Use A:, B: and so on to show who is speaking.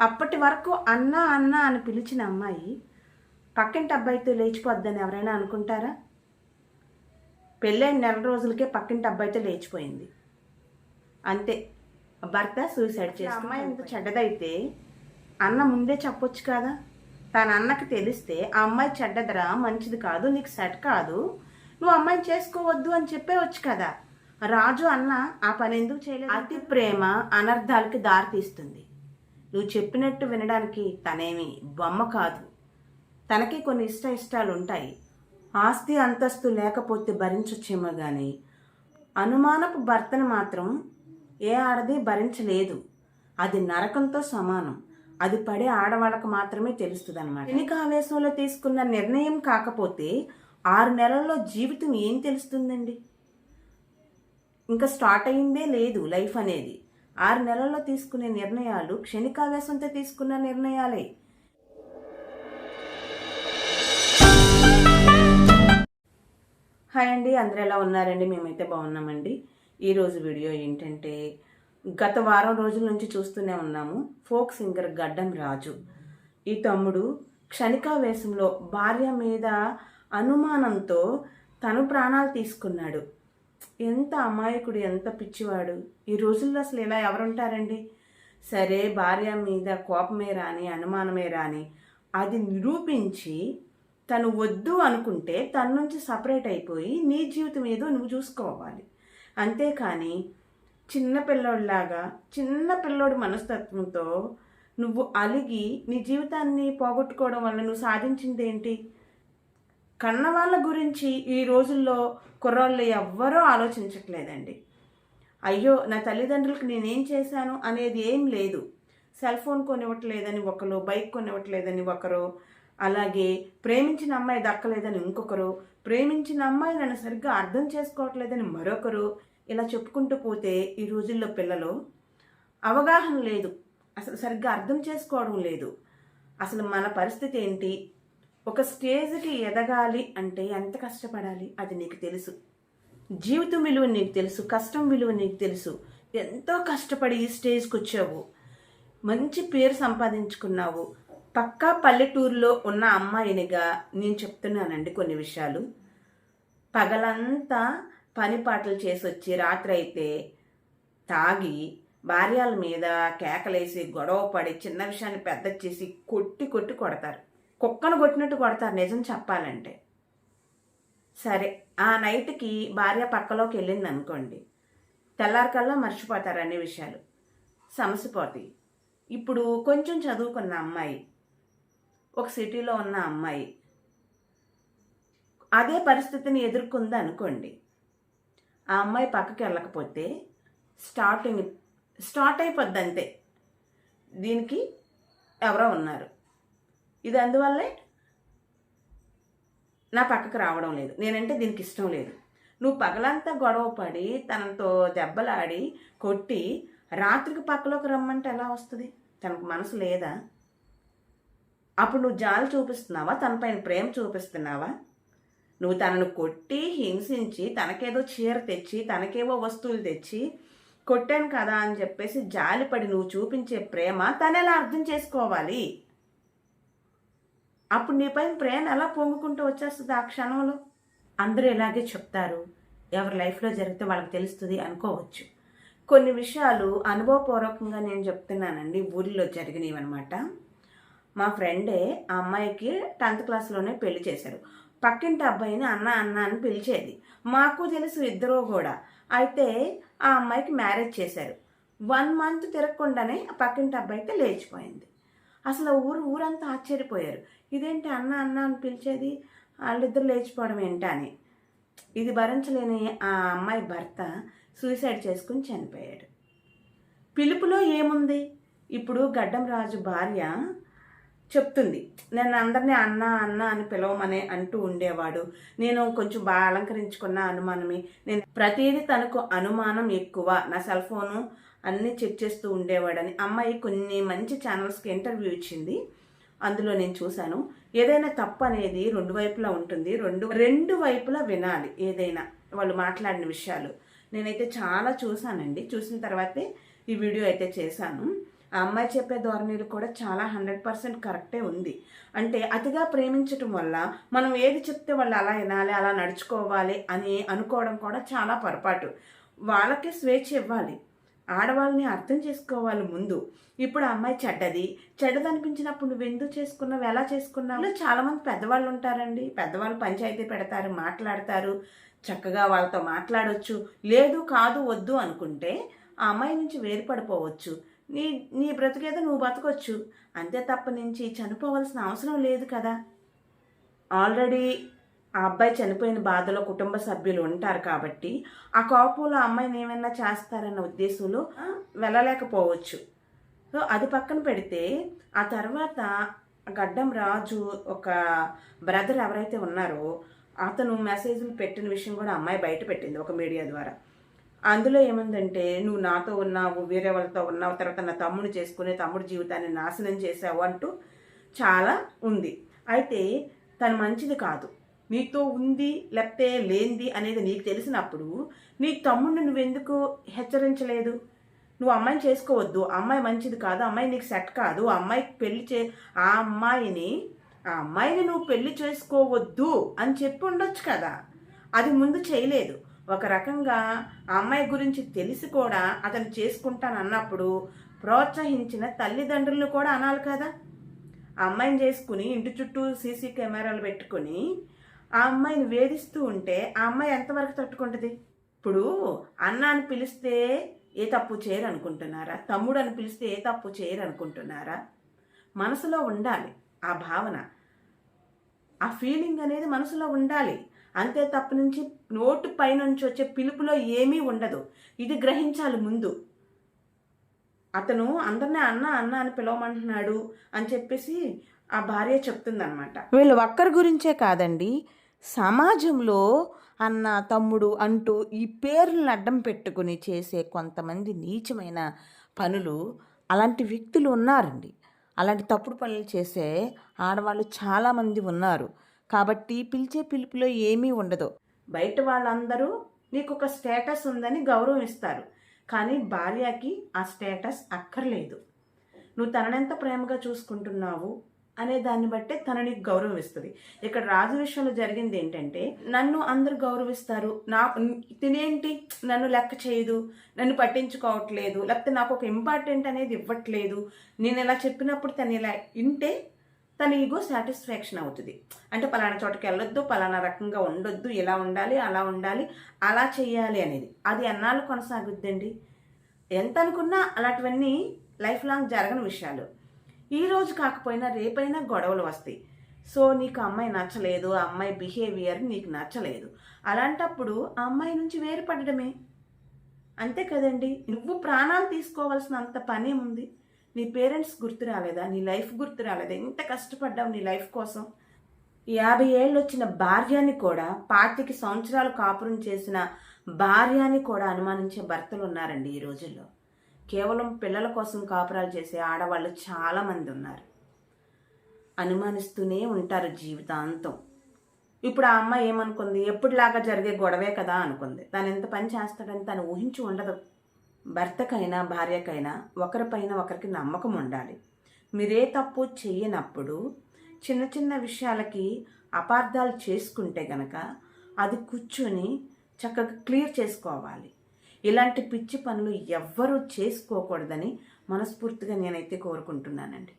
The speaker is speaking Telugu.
A: అప్పటి వరకు అన్న అన్న అని పిలిచిన అమ్మాయి పక్కింటి అబ్బాయితో లేచిపోద్దని ఎవరైనా అనుకుంటారా? పెళ్ళైన నెల రోజులకే పక్కింటి అబ్బాయితో లేచిపోయింది. అంతే. భర్త సూసైడ్ చేసి అమ్మాయి ఎంత చెడ్డదైతే అన్న ముందే చెప్పొచ్చు కదా. తన అన్నకి తెలిస్తే ఆ అమ్మాయి చెడ్డదరా మంచిది కాదు నీకు సెట్ కాదు నువ్వు అమ్మాయిని చేసుకోవద్దు అని చెప్పేవచ్చు కదా. రాజు అన్న ఆ పని ఎందుకు చేయలేదు? అతి ప్రేమ అనర్థాలకి దారి తీస్తుంది నువ్వు చెప్పినట్టు వినడానికి తనేమి బొమ్మ కాదు. తనకి కొన్ని ఇష్ట ఇష్టాలు ఉంటాయి ఆస్తి అంతస్తు లేకపోతే భరించొచ్చేమో కానీ అనుమానపు భర్తను మాత్రం ఏ ఆడది భరించలేదు. అది నరకంతో సమానం. అది పడే ఆడవాళ్ళకు మాత్రమే తెలుస్తుంది అనమాట ఎన్నిక ఆవేశంలో తీసుకున్న నిర్ణయం కాకపోతే ఆరు నెలల్లో జీవితం ఏం తెలుస్తుందండి? ఇంకా స్టార్ట్ అయిందే లేదు లైఫ్ అనేది. ఆరు నెలల్లో తీసుకునే నిర్ణయాలు క్షణికావేశంతో తీసుకున్న నిర్ణయాలే. హాయ్ అండి అందరూ ఎలా ఉన్నారండి? మేమైతే బాగున్నామండి. ఈరోజు వీడియో ఏంటంటే గత వారం రోజుల నుంచి చూస్తూనే ఉన్నాము. ఫోక్ సింగర్ గడ్డం రాజు. ఈ తమ్ముడు క్షణికావేశంలో భార్య మీద అనుమానంతో తను ప్రాణాలు తీసుకున్నాడు. ఎంత అమాయకుడు ఎంత పిచ్చివాడు. ఈ రోజుల్లో అసలు ఇలా ఎవరుంటారండి? సరే భార్య మీద కోపమే రాని అనుమానమే రాని అది నిరూపించి తను వద్దు అనుకుంటే తన నుంచి సపరేట్ అయిపోయి నీ జీవితం ఏదో నువ్వు చూసుకోవాలి. అంతేకాని చిన్న పిల్లోడిలాగా చిన్న పిల్లోడి మనస్తత్వంతో నువ్వు అలిగి నీ జీవితాన్ని పోగొట్టుకోవడం వల్ల నువ్వు సాధించింది కన్నవాళ్ళ కన్న వాళ్ళ గురించి ఈ రోజుల్లో కుర్రాళ్ళు ఎవ్వరూ ఆలోచించట్లేదండి. అయ్యో నా తల్లిదండ్రులకు నేనేం చేశాను అనేది ఏం లేదు. సెల్ ఫోన్ కొనివ్వట్లేదని ఒకరు బైక్ కొనివ్వట్లేదని ఒకరు అలాగే ప్రేమించిన అమ్మాయి దక్కలేదని ఇంకొకరు ప్రేమించిన అమ్మాయి నన్ను సరిగ్గా అర్థం చేసుకోవట్లేదని మరొకరు ఇలా చెప్పుకుంటూ పోతే ఈ రోజుల్లో పిల్లలు అవగాహన లేదు. అసలు సరిగ్గా అర్థం చేసుకోవడం లేదు. అసలు మన పరిస్థితి ఏంటి? ఒక స్టేజ్కి ఎదగాలి అంటే ఎంత కష్టపడాలి? అది నీకు తెలుసు. జీవితం విలువ నీకు తెలుసు. కష్టం విలువ నీకు తెలుసు. ఎంతో కష్టపడి ఈ స్టేజ్కి వచ్చావు. మంచి పేరు సంపాదించుకున్నావు. పక్కా పల్లెటూరులో ఉన్న అమ్మాయినిగా నేను చెప్తున్నానండి కొన్ని విషయాలు. పగలంతా పని పాటలు చేసి వచ్చి రాత్రి అయితే తాగి భార్యల మీద కేకలేసి గొడవ పడి చిన్న విషయాన్ని పెద్ద చేసి కొట్టి కొట్టి కొడతారు. కుక్కను కొట్టినట్టు కొడతారు నిజం చెప్పాలంటే. సరే ఆ నైట్కి భార్య పక్కలోకి వెళ్ళింది అనుకోండి. తెల్లారికల్లా మర్చిపోతారు అన్ని విషయాలు. సమసిపోతాయి ఇప్పుడు కొంచెం చదువుకున్న అమ్మాయి ఒక సిటీలో ఉన్న అమ్మాయి అదే పరిస్థితిని ఎదుర్కొంది అనుకోండి. ఆ అమ్మాయి పక్కకి వెళ్ళకపోతే స్టార్టింగ్ స్టార్ట్ అయిపోద్ది అంతే. దీనికి ఎవరో ఉన్నారు. ఇది అందువల్లే నా పక్కకు రావడం లేదు. నేనంటే దీనికి ఇష్టం లేదు. నువ్వు పగలంతా గొడవ పడి తనతో దెబ్బలాడి కొట్టి రాత్రికి పక్కలోకి రమ్మంటే ఎలా వస్తుంది? తనకు మనసు లేదా? అప్పుడు నువ్వు జాలి చూపిస్తున్నావా? తనపైన ప్రేమ చూపిస్తున్నావా? నువ్వు తనను కొట్టి హింసించి తనకేదో చీర తెచ్చి తనకేవో వస్తువులు తెచ్చి కొట్టాను కదా అని చెప్పేసి జాలిపడి నువ్వు చూపించే ప్రేమ తను ఎలా అర్థం చేసుకోవాలి? అప్పుడు నీపైన ప్రేమ ఎలా పొంగుకుంటూ వచ్చేస్తుంది ఆ క్షణంలో? అందరూ ఇలాగే చెప్తారు. ఎవరి లైఫ్లో జరిగితే వాళ్ళకి తెలుస్తుంది అనుకోవచ్చు. కొన్ని విషయాలు అనుభవపూర్వకంగా నేను చెప్తున్నానండి. ఊరిలో జరిగినవి అనమాట మా ఫ్రెండే ఆ అమ్మాయికి టెన్త్ క్లాస్లోనే పెళ్ళి చేశారు పక్కింటి అబ్బాయిని అన్న అన్న అని పిలిచేది. మాకు తెలుసు ఇద్దరు కూడా. అయితే ఆ అమ్మాయికి మ్యారేజ్ చేశారు. వన్ మంత్ తిరగకుండానే ఆ పక్కింటి అయితే లేచిపోయింది. అసలు ఊరు ఊరంతా ఆశ్చర్యపోయారు. ఇదేంటి అన్న అన్న అని పిలిచేది వాళ్ళిద్దరు లేచిపోవడం ఏంటా అని. ఇది భరించలేని ఆ అమ్మాయి భర్త సూసైడ్ చేసుకుని చనిపోయాడు. పిలుపులో ఏముంది? ఇప్పుడు గడ్డం రాజు భార్య చెప్తుంది నేను అందరినీ అన్న అన్న అని పిలవమని అంటూ ఉండేవాడు. నేను కొంచెం బాగా అలంకరించుకున్న అనుమానమే. నేను ప్రతిదీ తనకు అనుమానం ఎక్కువ. నా సెల్ ఫోను అన్నీ చెక్ చేస్తూ ఉండేవాడని అమ్మాయి కొన్ని మంచి ఛానల్స్కి ఇంటర్వ్యూ ఇచ్చింది. అందులో నేను చూశాను. ఏదైనా తప్పు అనేది రెండు వైపులా ఉంటుంది. రెండు రెండు వైపులా వినాలి ఏదైనా వాళ్ళు మాట్లాడిన విషయాలు. నేనైతే చాలా చూశానండి. చూసిన తర్వాతే ఈ వీడియో అయితే చేశాను. ఆ అమ్మాయి చెప్పే ధోరణిలు కూడా చాలా హండ్రెడ్ పర్సెంట్ కరెక్టే ఉంది. అంటే అతిగా ప్రేమించటం వల్ల మనం ఏది చెప్తే వాళ్ళు అలా వినాలి అలా నడుచుకోవాలి అని అనుకోవడం కూడా చాలా పొరపాటు. వాళ్ళకి స్వేచ్ఛ ఇవ్వాలి. ఆడవాళ్ళని అర్థం చేసుకోవాలి ముందు. ఇప్పుడు ఆ అమ్మాయి చెడ్డది. చెడ్డది అనిపించినప్పుడు నువ్వు ఎందుకు చేసుకున్నావు? ఎలా చేసుకున్నావు? చాలామంది పెద్దవాళ్ళు ఉంటారండి. పెద్దవాళ్ళు పంచాయతీ పెడతారు మాట్లాడతారు చక్కగా వాళ్ళతో మాట్లాడవచ్చు లేదు కాదు వద్దు అనుకుంటే ఆ అమ్మాయి నుంచి వేరుపడిపోవచ్చు. నీ నీ బ్రతికేదో నువ్వు బతకొచ్చు. అంతే తప్ప నుంచి చనిపోవాల్సిన అవసరం లేదు కదా. ఆల్రెడీ ఆ అబ్బాయి చనిపోయిన బాధలో కుటుంబ సభ్యులు ఉంటారు కాబట్టి ఆ కోపంలో అమ్మాయిని ఏమైనా చేస్తారన్న ఉద్దేశంలో వెళ్ళలేకపోవచ్చు. సో అది పక్కన పెడితే ఆ తర్వాత గడ్డం రాజు ఒక బ్రదర్ ఎవరైతే ఉన్నారో అతను మెసేజ్లు పెట్టిన విషయం కూడా అమ్మాయి బయట పెట్టింది ఒక మీడియా ద్వారా. అందులో ఏముందంటే నువ్వు నాతో ఉన్నావు వేరే వాళ్ళతో ఉన్నావు తర్వాత నా తమ్ముడు చేసుకునే తమ్ముడు జీవితాన్ని నాశనం చేసావు అంటూ చాలా ఉంది. అయితే తను మంచిది కాదు. నీతో ఉంది లేకపోతే లేనిది అనేది నీకు తెలిసినప్పుడు నీ తమ్ముడిని నువ్వెందుకు హెచ్చరించలేదు? నువ్వు అమ్మాయిని చేసుకోవద్దు. ఆ అమ్మాయి మంచిది కాదు. అమ్మాయి నీకు సెట్ కాదు. ఆ అమ్మాయికి పెళ్ళి చే ఆ అమ్మాయిని ఆ అమ్మాయిని నువ్వు పెళ్ళి చేసుకోవద్దు అని చెప్పి ఉండొచ్చు కదా. అది ముందు చేయలేదు. ఒక రకంగా ఆ అమ్మాయి గురించి తెలిసి కూడా అతను చేసుకుంటానన్నప్పుడు ప్రోత్సహించిన తల్లిదండ్రులను కూడా అనాలి కదా. ఆ అమ్మాయిని చేసుకుని ఇంటి చుట్టూ సీసీ కెమెరాలు పెట్టుకుని ఆ అమ్మాయిని వేధిస్తూ ఉంటే ఆ అమ్మాయి ఎంతవరకు తట్టుకుంటుంది? ఇప్పుడు అన్న అని పిలిస్తే ఏ తప్పు చేయరు అనుకుంటున్నారా? తమ్ముడు అని పిలిస్తే ఏ తప్పు చేయరు అనుకుంటున్నారా? మనసులో ఉండాలి ఆ భావన. ఆ ఫీలింగ్ అనేది మనసులో ఉండాలి. అంతే తప్ప నుంచి నోటు పైనుంచి వచ్చే పిలుపులో ఏమీ ఉండదు. ఇది గ్రహించాలి ముందు. అతను అందరినీ అన్న అన్న అని పిలవమంటున్నాడు అని చెప్పేసి ఆ భార్య చెప్తుందనమాట వీళ్ళు ఒక్కరి గురించే కాదండి సమాజంలో అన్న తమ్ముడు అంటూ ఈ పేర్లను అడ్డం పెట్టుకుని చేసే కొంతమంది నీచమైన పనులు అలాంటి వ్యక్తులు ఉన్నారండి. అలాంటి తప్పుడు పనులు చేసే ఆడవాళ్ళు చాలామంది ఉన్నారు. కాబట్టి పిలిచే పిలుపులో ఏమీ ఉండదు. బయట వాళ్ళందరూ నీకు ఒక స్టేటస్ ఉందని గౌరవం ఇస్తారు కానీ భార్యకి ఆ స్టేటస్ అక్కర్లేదు. నువ్వు తననెంత ప్రేమగా చూసుకుంటున్నావు? అనే దాన్ని బట్టే తనని గౌరవం ఇస్తుంది ఇక్కడ రాజు విషయంలో జరిగింది ఏంటంటే నన్ను అందరు గౌరవిస్తారు. నా తినేంటి? నన్ను లెక్క చేయదు. నన్ను పట్టించుకోవట్లేదు. లేకపోతే నాకు ఒక ఇంపార్టెంట్ అనేది ఇవ్వట్లేదు. నేను ఇలా చెప్పినప్పుడు తను ఇలా వింటే తన ఈగో సాటిస్ఫాక్షన్ అవుతుంది. అంటే పలానా చోటకి వెళ్ళొద్దు పలానా రకంగా ఉండొద్దు ఇలా ఉండాలి అలా ఉండాలి అలా చేయాలి అనేది. అది ఎన్నాళ్ళు కొనసాగుద్దండి? ఎంత అనుకున్నా అలాంటివన్నీ లైఫ్ లాంగ్ జరగని విషయాలు. ఈ రోజు కాకపోయినా రేపైనా గొడవలు వస్తాయి. సో నీకు అమ్మాయి నచ్చలేదు ఆ అమ్మాయి బిహేవియర్ నీకు నచ్చలేదు. అలాంటప్పుడు ఆ అమ్మాయి నుంచి వేరుపడడమే. అంతే కదండి? నువ్వు ప్రాణాలు తీసుకోవాల్సినంత పని ఉంది నీ పేరెంట్స్ గుర్తు రాలేదా? నీ లైఫ్ గుర్తు రాలేదా? ఇంత కష్టపడ్డావు నీ లైఫ్ కోసం. యాభై ఏళ్ళు వచ్చిన భార్యని కూడా పాతికి సంవత్సరాలు కాపురం చేసిన భార్యని కూడా అనుమానించే భర్తలు ఉన్నారండి ఈ రోజుల్లో. కేవలం పిల్లల కోసం కాపురాలు చేసే ఆడవాళ్ళు చాలామంది ఉన్నారు. అనుమానిస్తూనే ఉంటారు జీవితాంతం. ఇప్పుడు ఆ అమ్మాయి ఏమనుకుంది? ఎప్పుడులాగా జరిగే గొడవే కదా అనుకుంది. తను ఎంత పని చేస్తాడని తను ఊహించి ఉండదు. భర్తకైనా భార్యకైనా ఒకరిపైన ఒకరికి నమ్మకం ఉండాలి. మీరే తప్పు చెయ్యనప్పుడు చిన్న చిన్న విషయాలకి అపార్థాలు చేసుకుంటే గనక అది కూర్చొని చక్కగా క్లియర్ చేసుకోవాలి. ఇలాంటి పిచ్చి పనులు ఎవ్వరూ చేసుకోకూడదని మనస్ఫూర్తిగా నేనైతే కోరుకుంటున్నానండి.